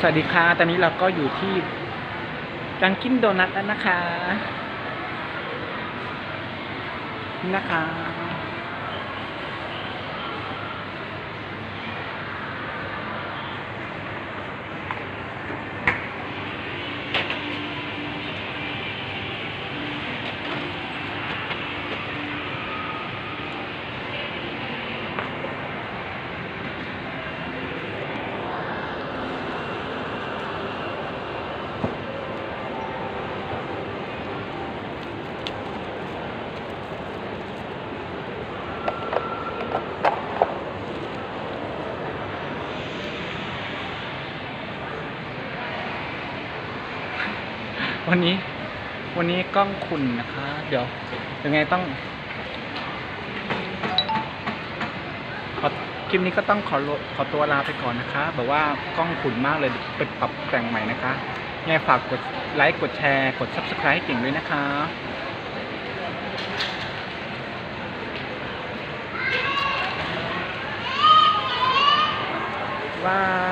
สวัสดีค่ะ ตอนนี้เราก็อยู่ที่ดังกินโดนัทแล้วนะคะนี่นะคะ วันนี้ วันนี้กล้องคุณนะคะ เดี๋ยวยังไงต้องขอคลิปนี้ก็ต้องขอขอตัวลาไปก่อนนะคะ แบบว่ากล้องขุนมากเลยไปปรับแต่งใหม่นะคะยังไงฝากกดไลค์กดแชร์กด subscribe ให้เก่งด้วยนะคะบาย